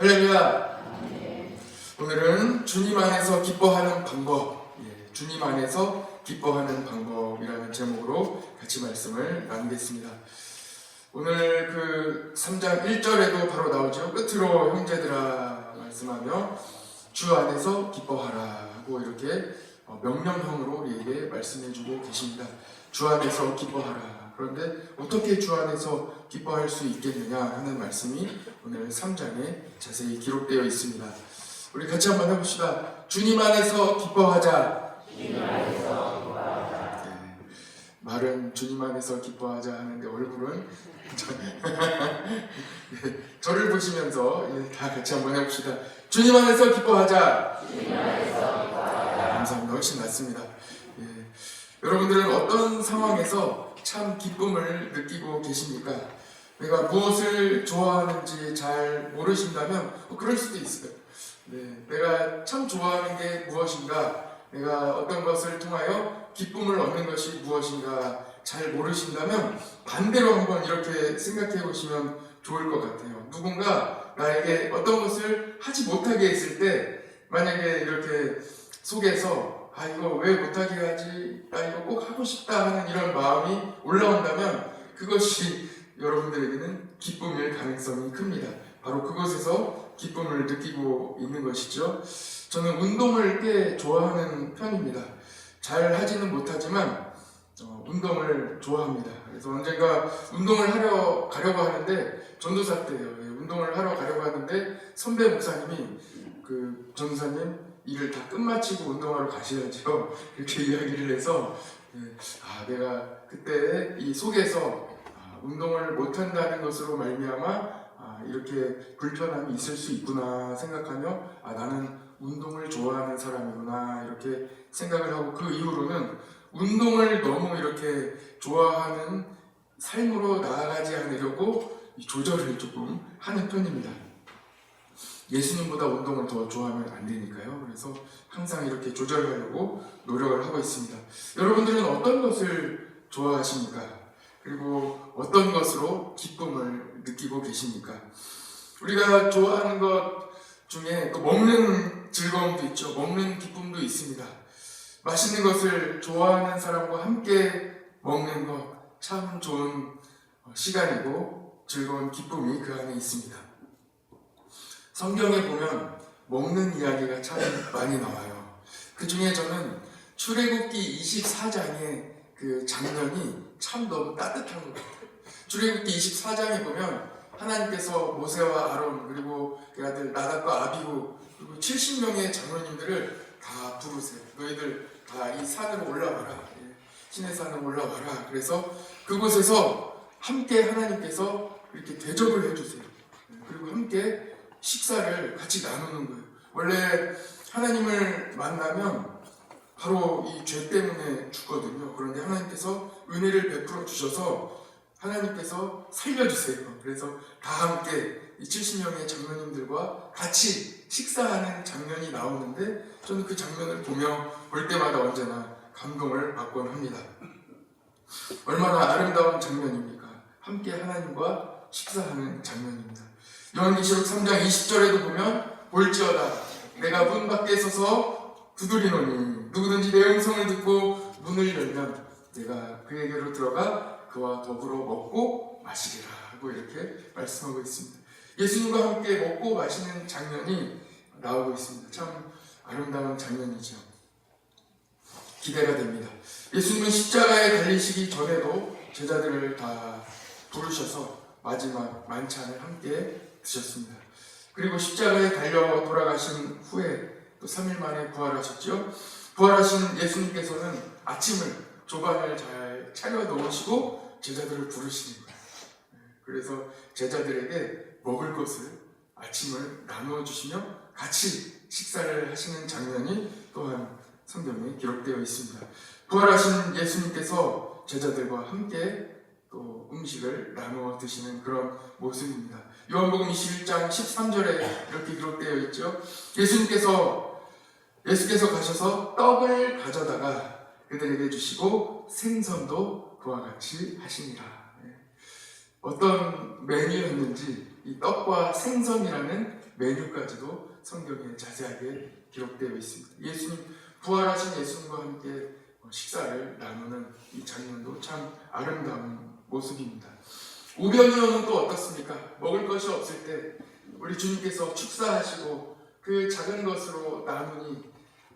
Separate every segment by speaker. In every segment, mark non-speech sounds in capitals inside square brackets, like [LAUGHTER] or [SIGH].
Speaker 1: 할렐루야. 오늘은 주님 안에서 기뻐하는 방법, 예, 주님 안에서 기뻐하는 방법이라는 제목으로 같이 말씀을 나누겠습니다. 오늘 그 3장 1절에도 바로 나오죠. 끝으로 형제들아 말씀하며 주 안에서 기뻐하라 하고 이렇게 어, 명령형으로 우리에게 말씀해주고 계십니다. 주 안에서 기뻐하라. 그런데 어떻게 주 안에서 기뻐할 수 있겠느냐 하는 말씀이 오늘 3장에 자세히 기록되어 있습니다. 우리 같이 한번 해봅시다. 주님 안에서 기뻐하자. 네, 말은 주님 안에서 기뻐하자 하는데 얼굴은 저, 네, [LAUGHS] 저를 보시면서 예, 다 같이 한번 해봅시다. 주님 안에서 기뻐하자. 감사합니다. 훨씬 낫습니다. 예. 여러분들은 어떤 상황에서 참 기쁨을 느끼고 계십니까? 내가 무엇을 좋아하는지 잘 모르신다면 뭐 그럴 수도 있어요. 네, 내가 참 좋아하는 게 무엇인가, 내가 어떤 것을 통하여 기쁨을 얻는 것이 무엇인가 잘 모르신다면 반대로 한번 이렇게 생각해 보시면 좋을 것 같아요. 누군가 나에게 어떤 것을 하지 못하게 했을 때 만약에 이렇게 속에서 아 이거 왜 못하게 하지? 나 이거 꼭 하고 싶다 하는 이런 마음이 올라온다면 그것이 여러분들에게는 기쁨일 가능성이 큽니다. 바로 그것에서 기쁨을 느끼고 있는 것이죠. 저는 운동을 꽤 좋아하는 편입니다. 잘 하지는 못하지만 어, 운동을 좋아합니다. 그래서 언젠가 운동을 하려 가려고 하는데 전도사 때요. 예, 운동을 하러 가려고 하는데 선배 목사님이 그 전도사님 일을 다 끝마치고 운동하러 가셔야죠. [LAUGHS] 이렇게 이야기를 해서 예, 아 내가 그때 이 속에서 아, 운동을 못한다는 것으로 말미암아 아, 이렇게 불편함이 있을 수 있구나 생각하며 아 나는 운동을 좋아하는 사람이구나 이렇게 생각을 하고 그 이후로는 운동을 너무 이렇게 좋아하는 삶으로 나아가지 않으려고 이 조절을 조금 하는 편입니다. 예수님보다 운동을 더 좋아하면 안 되니까요. 그래서 항상 이렇게 조절하려고 노력을 하고 있습니다. 여러분들은 어떤 것을 좋아하십니까? 그리고 어떤 것으로 기쁨을 느끼고 계십니까? 우리가 좋아하는 것 중에 또 먹는 즐거움도 있죠. 먹는 기쁨도 있습니다. 맛있는 것을 좋아하는 사람과 함께 먹는 것 참 좋은 시간이고 즐거운 기쁨이 그 안에 있습니다. 성경에 보면 먹는 이야기가 참 많이 나와요. 그 중에 저는 출애굽기 24장의 그 장면이 참 너무 따뜻한 것 같아요. 출애굽기 24장에 보면 하나님께서 모세와 아론 그리고 그 아들 나답과 아비후 그리고 70명의 장로님들을 다 부르세요. 너희들 다 이 산으로 올라와라. 예, 신의 산으로 올라와라. 그래서 그곳에서 함께 하나님께서 이렇게 대접을 해주세요. 예, 그리고 함께 식사를 같이 나누는 거예요. 원래 하나님을 만나면 바로 이 죄 때문에 죽거든요. 그런데 하나님께서 은혜를 베풀어 주셔서 하나님께서 살려주세요. 그래서 다 함께 이 70명의 장로님들과 같이 식사하는 장면이 나오는데 저는 그 장면을 보며 볼 때마다 언제나 감동을 받곤 합니다. 얼마나 아름다운 장면입니까? 함께 하나님과 식사하는 장면입니다. 요한계시록 3장 20절에도 보면 볼지어다 내가 문 밖에 서서 두드리노니 누구든지 내 음성을 듣고 문을 열면 내가 그에게로 들어가 그와 더불어 먹고 마시리라 하고 이렇게 말씀하고 있습니다. 예수님과 함께 먹고 마시는 장면이 나오고 있습니다. 참 아름다운 장면이죠. 기대가 됩니다. 예수님은 십자가에 달리시기 전에도 제자들을 다 부르셔서 마지막 만찬을 함께 드셨습니다. 그리고 십자가에 달려 돌아가신 후에 또 3일 만에 부활하셨죠. 부활하신 예수님께서는 아침을 조반을 잘 차려 놓으시고 제자들을 부르시는 거예요. 그래서 제자들에게 먹을 것을 아침을 나누어 주시며 같이 식사를 하시는 장면이 또한 성경에 기록되어 있습니다. 부활하신 예수님께서 제자들과 함께 또 음식을 나누어 드시는 그런 모습입니다. 요한복음 21장 13절에 이렇게 기록되어 있죠. 예수님께서 예수께서 가셔서 떡을 가져다가 그들에게 주시고 생선도 그와 같이 하시니라. 예. 어떤 메뉴였는지 이 떡과 생선이라는 메뉴까지도 성경에 자세하게 기록되어 있습니다. 예수님 부활하신 예수님과 함께 식사를 나누는 이 장면도 참 아름다운 모습입니다. 우병이어는 또 어떻습니까? 먹을 것이 없을 때 우리 주님께서 축사하시고 그 작은 것으로 나누니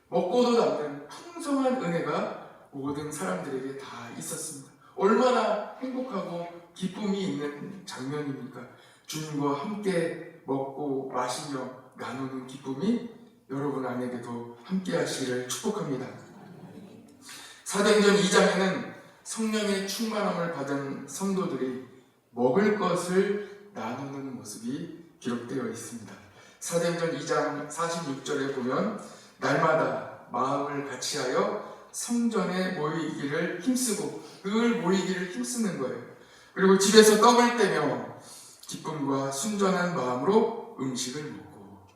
Speaker 1: 먹고도 남는 풍성한 은혜가 모든 사람들에게 다 있었습니다. 얼마나 행복하고 기쁨이 있는 장면입니까? 주님과 함께 먹고 마시며 나누는 기쁨이 여러분 안에게도 함께 하시기를 축복합니다. 사도행전 2장에는 성령의 충만함을 받은 성도들이 먹을 것을 나누는 모습이 기록되어 있습니다. 사도행전 2장 46절에 보면 날마다 마음을 같이하여 성전에 모이기를 힘쓰고 늘 모이기를 힘쓰는 거예요. 그리고 집에서 떡을 떼며 기쁨과 순전한 마음으로 음식을 먹고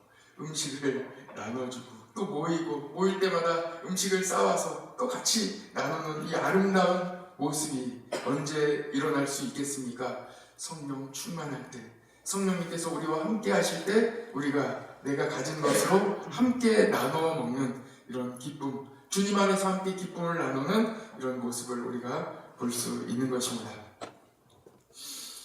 Speaker 1: 음식을 나눠주고 또 모이고 모일 때마다 음식을 싸와서 또 같이 나누는 이 아름다운 모습이 언제 일어날 수 있겠습니까? 성령 충만할 때 성령님께서 우리와 함께 하실 때 우리가 내가 가진 것으로 함께 나누어 먹는 이런 기쁨 주님 안에서 함께 기쁨을 나누는 이런 모습을 우리가 볼 수 있는 것입니다.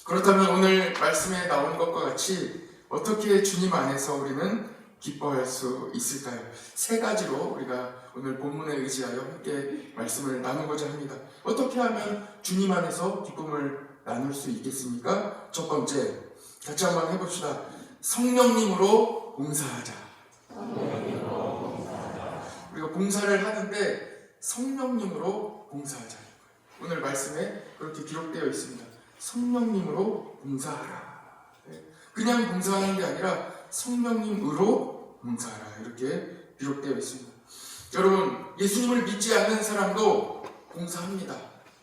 Speaker 1: 그렇다면 오늘 말씀에 나온 것과 같이 어떻게 주님 안에서 우리는 기뻐할 수 있을까요? 세 가지로 우리가 오늘 본문에 의지하여 함께 말씀을 나누고자 합니다. 어떻게 하면 주님 안에서 기쁨을 나눌 수 있겠습니까? 첫 번째, 같이 한번 해봅시다. 성령님으로 봉사하자. 우리가 봉사를 하는데 성령님으로 봉사하자. 오늘 말씀에 그렇게 기록되어 있습니다. 성령님으로 봉사하라. 네. 그냥 봉사하는 게 아니라 성령님으로 봉사하라. 이렇게 기록되어 있습니다. 여러분, 예수님을 믿지 않는 사람도 봉사합니다.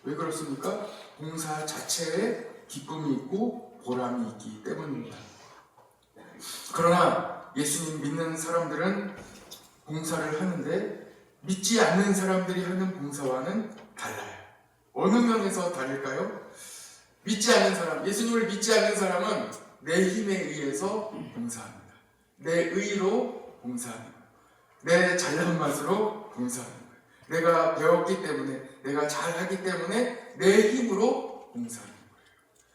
Speaker 1: 왜 그렇습니까? 봉사 자체에 기쁨이 있고 보람이 있기 때문입니다. 그러나 예수님 믿는 사람들은 봉사를 하는데 믿지 않는 사람들이 하는 봉사와는 달라요. 어느 면에서 다를까요? 믿지 않는 사람, 예수님을 믿지 않는 사람은 내 힘에 의해서 봉사합니다. 내 의로 봉사합니다. 내 잘난 맛으로 봉사합니다. 내가 배웠기 때문에, 내가 잘하기 때문에 내 힘으로 봉사하는 거예요.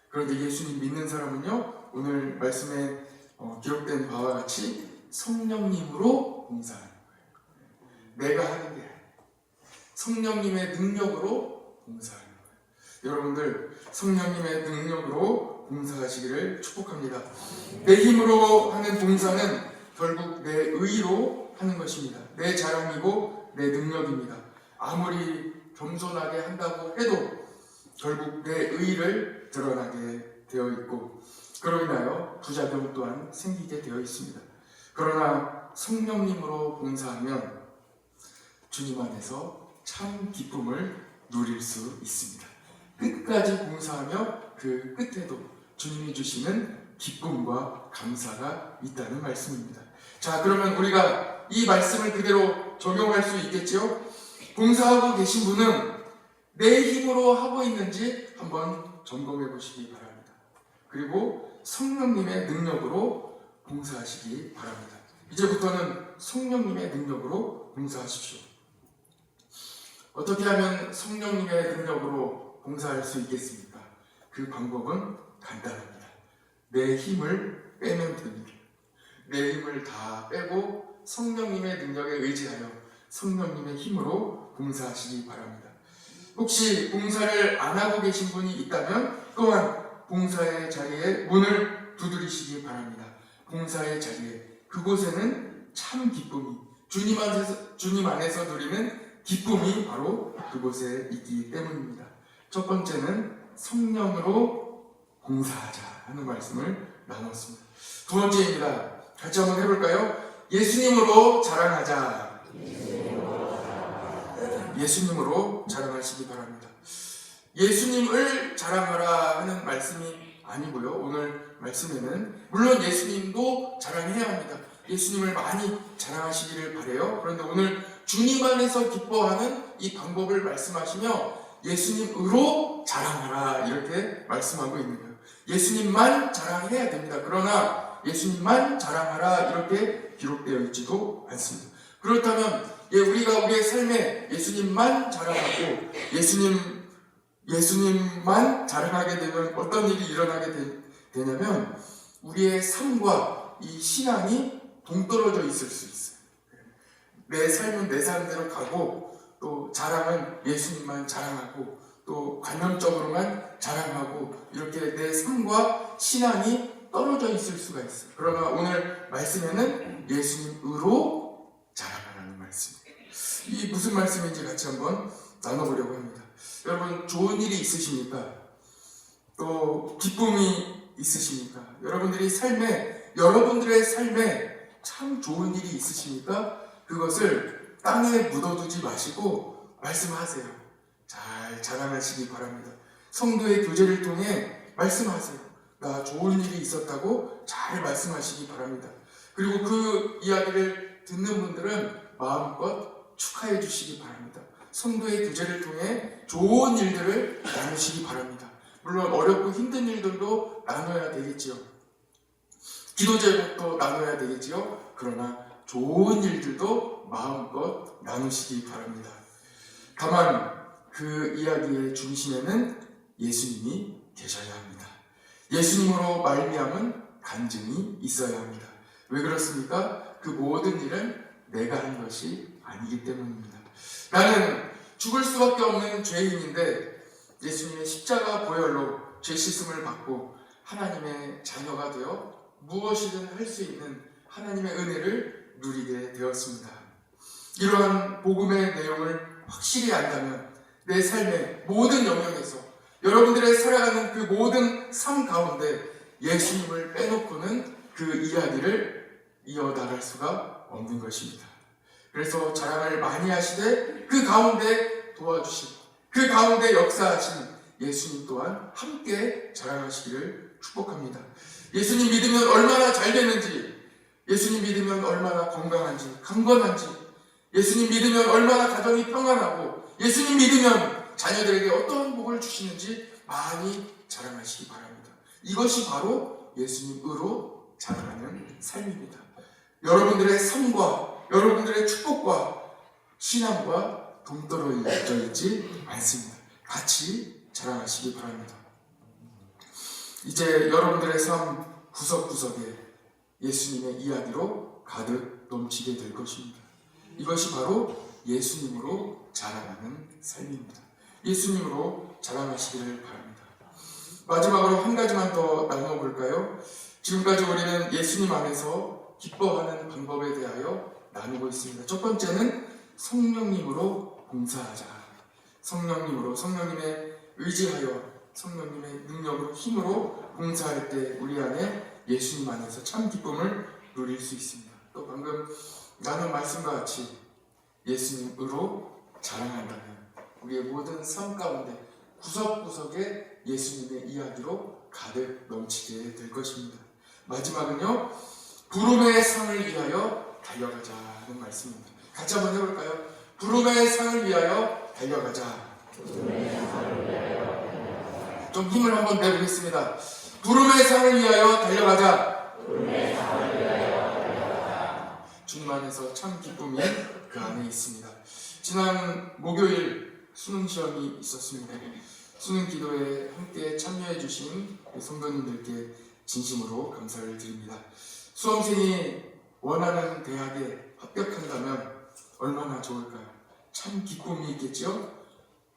Speaker 1: 그런데 예수님 믿는 사람은요, 오늘 말씀에 어, 기록된 바와 같이 성령님으로 봉사하는 거예요. 내가 하는 게 아니에요. 성령님의 능력으로 봉사하는 거예요. 여러분들 성령님의 능력으로 봉사하시기를 축복합니다. 내 힘으로 하는 봉사는 결국 내 의로 하는 것입니다. 내 자랑이고 내 능력입니다. 아무리 겸손하게 한다고 해도 결국 내 의를 드러나게 되어 있고 그로 인하여 부작용 또한 생기게 되어 있습니다. 그러나 성령님으로 봉사하면 주님 안에서 참 기쁨을 누릴 수 있습니다. 끝까지 봉사하며 그 끝에도 주님이 주시는 기쁨과 감사가 있다는 말씀입니다. 자, 그러면 우리가 이 말씀을 그대로 적용할 수 있겠죠? 봉사하고 계신 분은 내 힘으로 하고 있는지 한번 점검해 보시기 바랍니다. 그리고 성령님의 능력으로 봉사하시기 바랍니다. 이제부터는 성령님의 능력으로 봉사하십시오. 어떻게 하면 성령님의 능력으로 봉사할 수 있겠습니까? 그 방법은 간단합니다. 내 힘을 빼면 됩니다. 내 힘을 다 빼고 성령님의 능력에 의지하여 성령님의 힘으로 봉사하시기 바랍니다. 혹시 봉사를 안 하고 계신 분이 있다면 또한 봉사의 자리에 문을 두드리시기 바랍니다. 봉사의 자리에 그곳에는 참 기쁨이 주님 안에서 주님 안에서 누리는 기쁨이 바로 그곳에 있기 때문입니다. 첫 번째는 성령으로 봉사하자 하는 말씀을 나눴습니다. 두 번째입니다. 같이 한번 해볼까요? 예수님으로 자랑하자. 예수님으로 자랑하시기 바랍니다. 예수님을 자랑하라 하는 말씀이 아니고요. 오늘 말씀에는 물론 예수님도 자랑해야 합니다. 예수님을 많이 자랑하시기를 바래요. 그런데 오늘 주님 안에서 기뻐하는 이 방법을 말씀하시며 예수님으로 자랑하라 이렇게 말씀하고 있는 거예요. 예수님만 자랑해야 됩니다. 그러나 예수님만 자랑하라 이렇게 기록되어 있지도 않습니다. 그렇다면 예, 우리가 우리의 삶에 예수님만 자랑하고 예수님 예수님만 자랑하게 되면 어떤 일이 일어나게 되, 되냐면 우리의 삶과 이 신앙이 동떨어져 있을 수 있어요. 내 삶은 내 삶대로 가고 또 자랑은 예수님만 자랑하고 또 관념적으로만 자랑하고 이렇게 내 삶과 신앙이 떨어져 있을 수가 있어요. 그러나 오늘 말씀에는 예수님으로 자랑하라는 말씀이에요. 이 무슨 말씀인지 같이 한번 나눠보려고 합니다. 여러분 좋은 일이 있으십니까? 또 기쁨이 있으십니까? 여러분들이 삶에 여러분들의 삶에 참 좋은 일이 있으십니까? 그것을 땅에 묻어두지 마시고 말씀하세요. 잘 자랑하시기 바랍니다. 성도의 교제를 통해 말씀하세요. 나 좋은 일이 있었다고 잘 말씀하시기 바랍니다. 그리고 그 이야기를 듣는 분들은 마음껏 축하해 주시기 바랍니다. 성도의 교제를 통해 좋은 일들을 나누시기 바랍니다. 물론 어렵고 힘든 일들도 나눠야 되겠지요. 기도 제목도 나눠야 되겠지요. 그러나 좋은 일들도 마음껏 나누시기 바랍니다. 다만 그 이야기의 중심에는 예수님이 계셔야 합니다. 예수님으로 말미암은 간증이 있어야 합니다. 왜 그렇습니까? 그 모든 일은 내가 한 것이 아니기 때문입니다. 나는 죽을 수밖에 없는 죄인인데 예수님의 십자가 보혈로 죄 씻음을 받고 하나님의 자녀가 되어 무엇이든 할 수 있는 하나님의 은혜를 누리게 되었습니다. 이러한 복음의 내용을 확실히 안다면 내 삶의 모든 영역에서 여러분들의 살아가는 그 모든 삶 가운데 예수님을 빼놓고는 그 이야기를 이어나갈 수가 없는 것입니다. 그래서 자랑을 많이 하시되 그 가운데 도와주시고 그 가운데 역사하신 예수님 또한 함께 자랑하시기를 축복합니다. 예수님 믿으면 얼마나 잘 되는지, 예수님 믿으면 얼마나 건강한지, 강건한지, 예수님 믿으면 얼마나 가정이 평안하고, 예수님 믿으면 자녀들에게 어떤 복을 주시는지 많이 자랑하시기 바랍니다. 이것이 바로 예수님으로 자랑하는 삶입니다. 여러분들의 삶과 여러분들의 축복과 신앙과 동떨어져 있지 않습니다. 같이 자랑하시기 바랍니다. 이제 여러분들의 삶 구석구석에 예수님의 이야기로 가득 넘치게 될 것입니다. 이것이 바로 예수님으로 자랑하는 삶입니다. 예수님으로 자랑하시기를 바랍니다. 마지막으로 한 가지만 더 나눠볼까요? 지금까지 우리는 예수님 안에서 기뻐하는 방법에 대하여 나누고 있습니다. 첫 번째는 성령님으로 봉사하자. 성령님으로, 성령님의 의지하여 성령님의 능력으로, 힘으로 봉사할 때 우리 안에 예수님 안에서 참 기쁨을 누릴 수 있습니다. 또 방금 나눈 말씀과 같이 예수님으로 자랑한다면 우리의 모든 삶 가운데 구석구석에 예수님의 이야기로 가득 넘치게 될 것입니다. 마지막은요, 부름의 상을 위하여 달려가자는 말씀입니다. 같이 한번 해볼까요? 부름의 상을 위하여 달려가자. 좀 힘을 한번 내보겠습니다. 부름의 상을 위하여 달려가자. 주님 안에서 참 기쁨이 그 안에 있습니다. 지난 목요일 수능 시험이 있었습니다. 수능 기도에 함께 참여해 주신 성도님들께 진심으로 감사를 드립니다. 수험생이 원하는 대학에 합격한다면 얼마나 좋을까요? 참 기쁨이 있겠죠?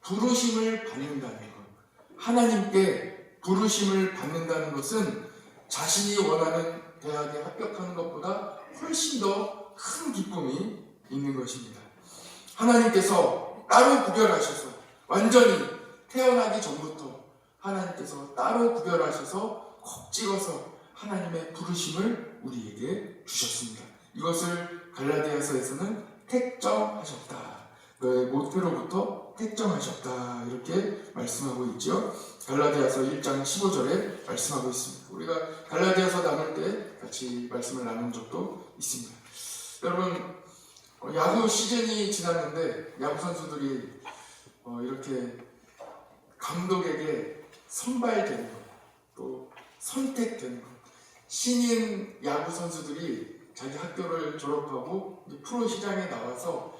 Speaker 1: 부르심을 받는다는 것. 하나님께 부르심을 받는다는 것은 자신이 원하는 대학에 합격하는 것보다 훨씬 더 큰 기쁨이 있는 것입니다. 하나님께서 따로 구별하셔서 완전히 태어나기 전부터 하나님께서 따로 구별하셔서 콕 찍어서 하나님의 부르심을 우리에게 주셨습니다. 이것을 갈라디아서에서는 택정하셨다. 너의 목표로부터 택정하셨다. 이렇게 말씀하고 있죠. 갈라디아서 1장 15절에 말씀하고 있습니다. 우리가 갈라디아서 나눌 때 같이 말씀을 나눈 적도 있습니다. 여러분 어, 야구 시즌이 지났는데 야구 선수들이 어, 이렇게 감독에게 선발되는 것, 또 선택되는 것. 신인 야구 선수들이 자기 학교를 졸업하고 프로 시장에 나와서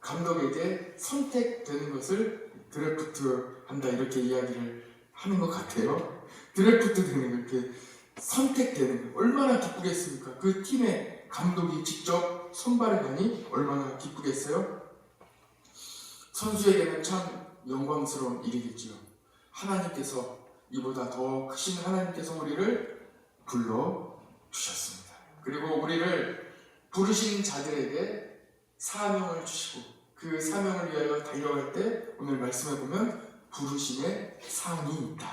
Speaker 1: 감독에게 선택되는 것을 드래프트 한다 이렇게 이야기를 하는 것 같아요. 드래프트 되는 거 이렇게 선택되는 거 얼마나 기쁘겠습니까? 그 팀의 감독이 직접 선발을 가니 얼마나 기쁘겠어요? 선수에게는 참 영광스러운 일이겠지요. 하나님께서 이보다 더 크신 하나님께서 우리를 불러 주셨습니다. 그리고 우리를 부르신 자들에게 사명을 주시고 그 사명을 위하여 달려갈 때 오늘 말씀해 보면 부르심의 상이 있다.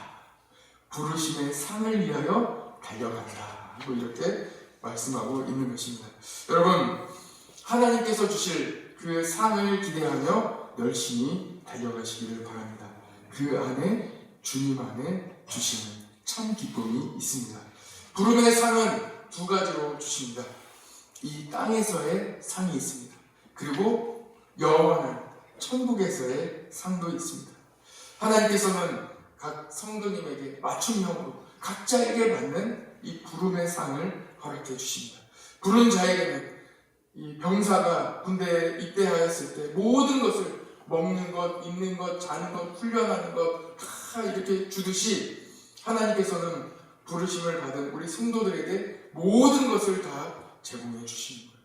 Speaker 1: 부르심의 상을 위하여 달려간다. 뭐 이렇게 말씀하고 있는 것입니다. 여러분 하나님께서 주실 그 상을 기대하며 열심히 달려가시기를 바랍니다. 그 안에 주님 안에 주시는 참 기쁨이 있습니다. 부름의 상은 두 가지로 주십니다. 이 땅에서의 상이 있습니다. 그리고 영원한 천국에서의 상도 있습니다. 하나님께서는 각 성도님에게 맞춤형으로 각자에게 맞는 이 부름의 상을 허락해 주십니다. 부른 자에게는 이 병사가 군대에 입대하였을 때 모든 것을 먹는 것, 입는 것, 자는 것, 훈련하는 것 다 이렇게 주듯이 하나님께서는 부르심을 받은 우리 성도들에게 모든 것을 다 제공해 주시는 거예요.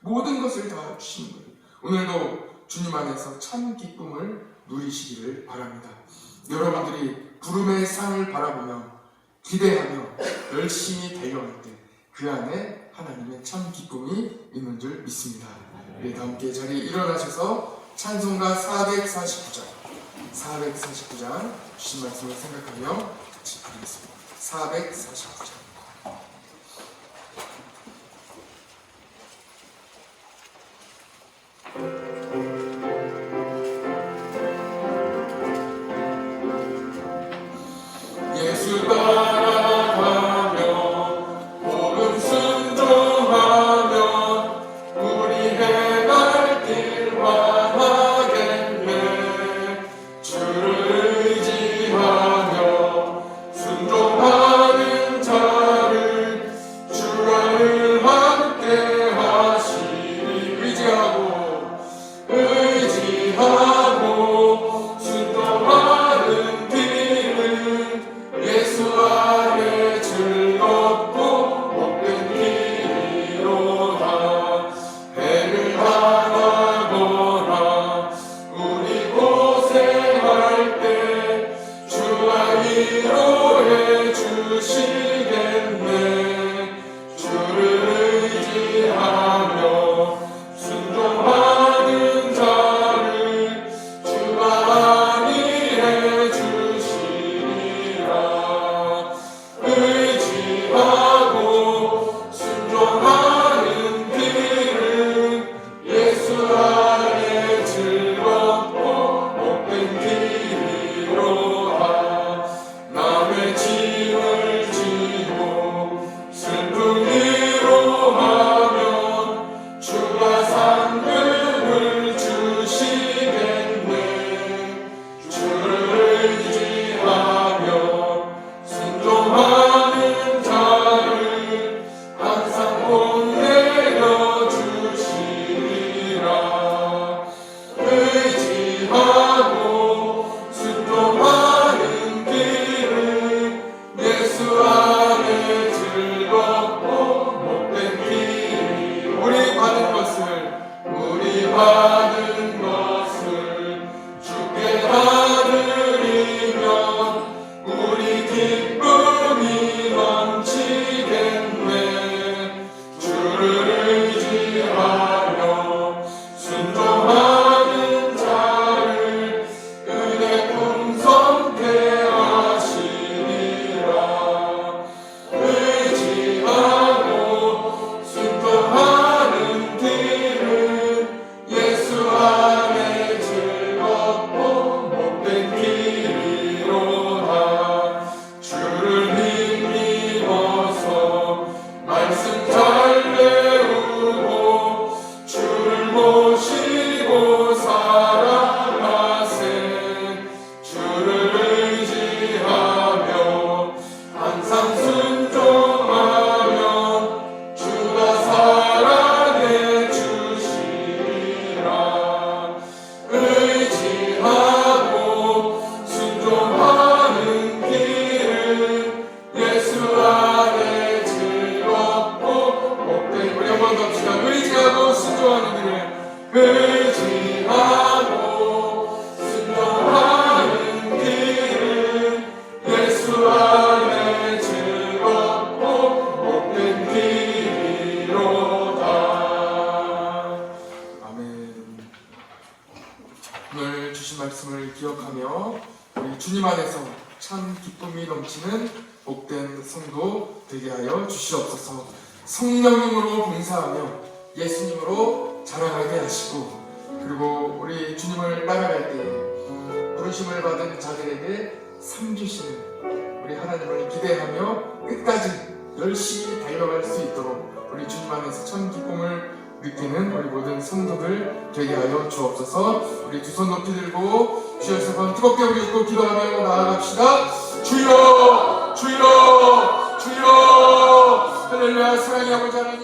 Speaker 1: 모든 것을 다 주시는 거예요. 오늘도 주님 안에서 참 기쁨을 누리시기를 바랍니다. 여러분들이 부름의 상을 바라보며 기대하며 열심히 달려갈 때 그 안에 하나님의 참 기쁨이 있는 줄 믿습니다. 우리 다 함께 자리에 일어나셔서 찬송가 449장 449장 주신 말씀을 생각하며 같이 부르겠습니다. 449장 예수 주님 안에서 참 기쁨이 넘치는 복된 성도 되게 하여 주시옵소서. 성령님으로 봉사하며 예수님으로 자라나게 하시고 그리고 우리 주님을 따라갈 때에 부르심을 받은 자들에게 상 주시는 우리 하나님을 기대하며 끝까지 열심히 달려갈 수 있도록 우리 주님 안에서 참 기쁨을 느끼는 우리 모든 성도들 되게 하여 주옵소서. 우리 두 손 높이 들고 주여 세번 뜨겁게 우리고 기도하며 나아갑시다. 주여 주여 주여. 할렐루야 사랑의 아버지 하나님.